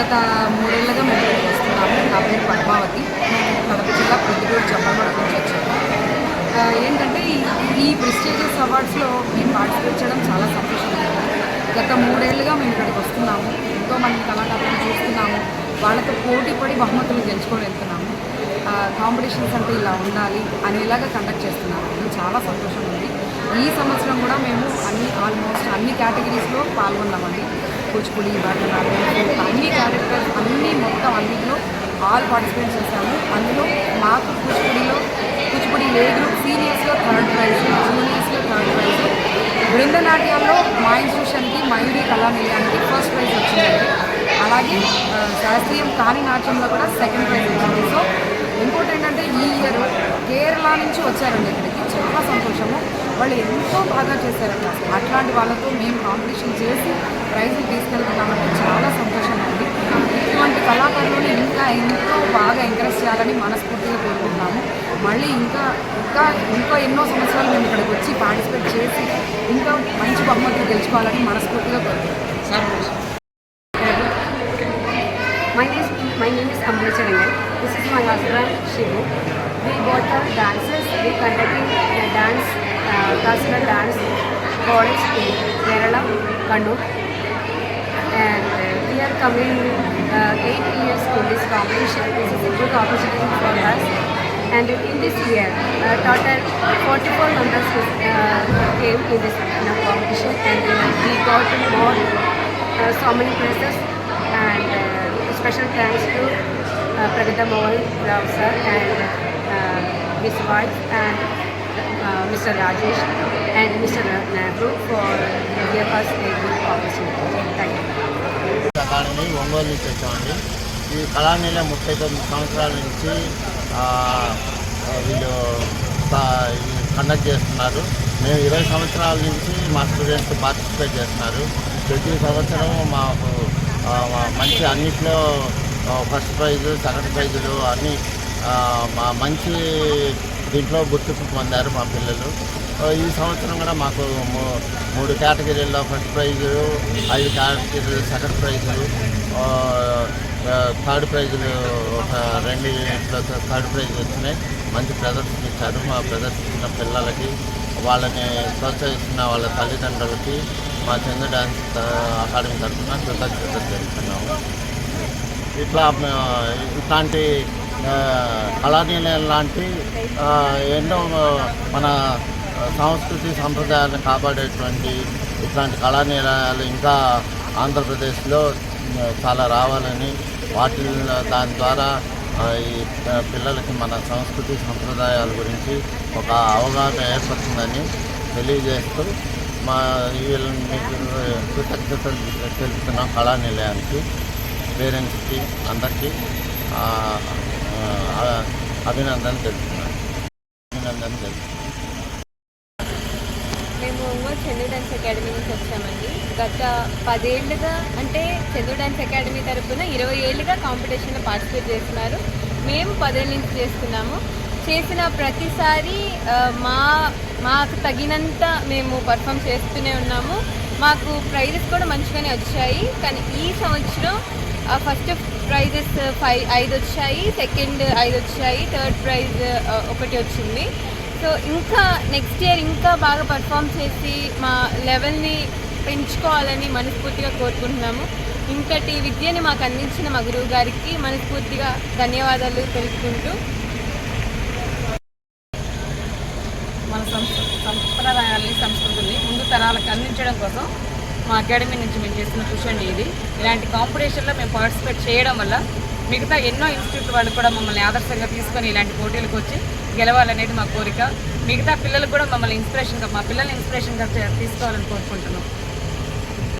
గత మూడేళ్ళుగా మేము ఇక్కడికి వస్తున్నాము. నా పేరు పద్మావతి. నేను కడప జిల్లా ప్రొద్దుటూరు చెప్పమడ నుంచి వచ్చాను. ఏంటంటే ఈ ఈ ప్రెస్టీజియస్ అవార్డ్స్లో మేము పార్టిసిపేట్ చేయడం చాలా సంతోషంగా గత మూడేళ్ళుగా మేము ఇక్కడికి వస్తున్నాము. ఎంతో మంది కళాకారులను చూస్తున్నాము. వాళ్ళతో పోటీ పడి బహుమతులు గెలుచుకొని వెళ్తున్నాము. కాంపిటీషన్స్ అంటే ఇలా ఉండాలి అనేలాగా కండక్ట్ చేస్తున్నాము. చాలా సంతోషంగా ఉంది. ఈ సంవత్సరం కూడా మేము అన్ని ఆల్మోస్ట్ అన్ని కేటగిరీస్లో పాల్గొన్నామండి. కూచిపూడి భరతనాట్యం అన్ని క్యారెక్టర్స్ అన్నీ మొత్తం అన్నింటిలో ఆల్ పార్టిసిపేట్ చేశాము. అందులో మాకు కూచిపూడిలో కూచిపూడి ఏ గ్రూప్ సీనియర్స్లో థర్డ్ ప్రైజ్ జూనియర్స్లో థర్డ్ ప్రైజ్ బృందనాట్యాల్లో మా ఇన్స్టిట్యూషన్కి మయూరి కళానిలయానికి ఫస్ట్ ప్రైజ్ వచ్చింది అలాగే శాస్త్రీయం కాని నాట్యంలో కూడా సెకండ్ ప్రైజ్ వచ్చింది సో ఇంకోటి ఏంటంటే ఈ ఇయర్ కేరళ నుంచి వచ్చారండి ఇక్కడికి. చాలా సంతోషము. వాళ్ళు ఎంతో బాగా చేశారండి. అసలు అట్లాంటి వాళ్ళతో మేము కాంపిటీషన్ చేసి ప్రైజులు తీసుకెళ్తున్నామంటే చాలా సంతోషంగా ఉంది ఇటువంటి కళాకారులను ఇంకా ఎంతో బాగా ఎంకరేజ్ చేయాలని మనస్ఫూర్తిగా కోరుకుంటున్నాము. మళ్ళీ ఇంకా ఇంకా ఇంకో ఎన్నో సంవత్సరాలు మేము ఇక్కడికి వచ్చి పార్టిసిపేట్ చేసి ఇంకా మంచి బహుమతులు గెలుచుకోవాలని మనస్ఫూర్తిగా కోరుకుంటున్నాం My name is, my name is Amrita Charangal. This is my husband Shivu. We both are dancers. We conducting a dance, uh, cultural dance college in Kerala, Kannur. And uh, we are coming uh, eight years to this competition. This is a good opportunity for us. And in this year, uh, total 44 members uh, came in this uh, competition, and uh, we got more uh, so many prizes. And uh, special thanks to uh, Pragata Mohan sir and uh, his wife and uh, Mr. Rajesh and Mr. Nehru for giving us a good opportunity. Thank you. Academy Ongole నుంచి వచ్చామండి ఈ కళానీల ముప్పై తొమ్మిది సంవత్సరాల నుంచి వీళ్ళు conduct చేస్తున్నారు మేము ఇరవై సంవత్సరాల నుంచి మా స్టూడెంట్స్ పార్టిసిపేట్ చేస్తున్నారు ప్రతి సంవత్సరం మాకు మా- మంచి అన్నిట్లో ఫస్ట్ ప్రైజ్ సెకండ్ ప్రైజులు అన్నీ మా మంచి దీంట్లో గుర్తింపు పొందారు మా పిల్లలు. ఈ సంవత్సరం కూడా మాకు మూ- మూడు కేటగిరీల్లో ఫస్ట్ ప్రైజు ఐదు కేటగిరీలు సెకండ్ ప్రైజులు థర్డ్ ప్రైజులు ఒక రెండు యూనిట్లో థర్డ్ ప్రైజ్ వచ్చినాయి. మంచి ప్రదర్శన ఇచ్చారు మా ప్రదర్శించిన పిల్లలకి. వాళ్ళని ప్రోత్సహిస్తున్న వాళ్ళ తల్లిదండ్రులకి మా చంద్ర డ్యాన్స్ అకాడమీ తరఫున కృతజ్ఞత తెలుపుతున్నాము. ఇట్లా ఇట్లాంటి ఆ, లాంటి ఎన్నో మన సంస్కృతి సంప్రదాయాలను కాపాడేటువంటి ఇట్లాంటి కళానీలయాలు ఇంకా ఆంధ్రప్రదేశ్లో చాలా రావాలని వాటి దాని ద్వారా ఈ పిల్లలకి మన సంస్కృతి సంప్రదాయాల గురించి ఒక అవగాహన ఏర్పడుతుందని తెలియజేస్తూ మా వీళ్ళని మీకు కృతజ్ఞతలు తెలుపుతున్నాం కళానిలయానికి పేరెంట్స్కి అందరికీ. అభినందన తెలుపుతున్నాను తెలుపుతున్నాను మేము ఒంగోలు చందు డాన్స్ అకాడమీ నుంచి వచ్చామండి. గత పదేళ్ళుగా అంటే చందు డాన్స్ అకాడమీ తరపున ఇరవై ఏళ్ళుగా కాంపిటీషన్లో పార్టిసిపేట్ చేస్తున్నారు. మేము పదేళ్ళ నుంచి చేస్తున్నాము. చేసిన ప్రతిసారి మా మాకు తగినంత మేము పర్ఫామ్ చేస్తూనే ఉన్నాము. మాకు ప్రైజెస్ కూడా మంచిగానే వచ్చాయి. కానీ ఈ సంవత్సరం ఫస్ట్ ప్రైజెస్ ఫైవ్ ఐదు వచ్చాయి. సెకండ్ uh, ఐదు వచ్చాయి. థర్డ్ ప్రైజ్ uh, ఒకటి వచ్చింది. సో ఇంకా నెక్స్ట్ ఇయర్ ఇంకా బాగా పర్ఫామ్ చేసి మా లెవెల్ని పెంచుకోవాలని మనస్ఫూర్తిగా కోరుకుంటున్నాము. ఇంతటి విద్యని మాకు అందించిన మా గురువు గారికి మనస్ఫూర్తిగా ధన్యవాదాలు తెలుసుకుంటూ మన సంస్- సంప్రదాయాల్ని సంస్కృతుల్ని ముందు తరాలకు అందించడం కోసం మా అకాడమీ నుంచి మేము చేసిన కృషి అండి ఇది. ఇలాంటి కాంపిటీషన్లో మేము పార్టిసిపేట్ చేయడం వల్ల మిగతా ఎన్నో ఇన్స్టిట్యూట్ వాళ్ళు కూడా మమ్మల్ని ఆదర్శంగా తీసుకొని ఇలాంటి పోటీలకు వచ్చి గెలవాలనేది మా కోరిక. మిగతా పిల్లలు కూడా మమ్మల్ని ఇన్స్పిరేషన్గా మా పిల్లల్ని ఇన్స్పిరేషన్గా చే- తీసుకోవాలని కోరుకుంటున్నాం.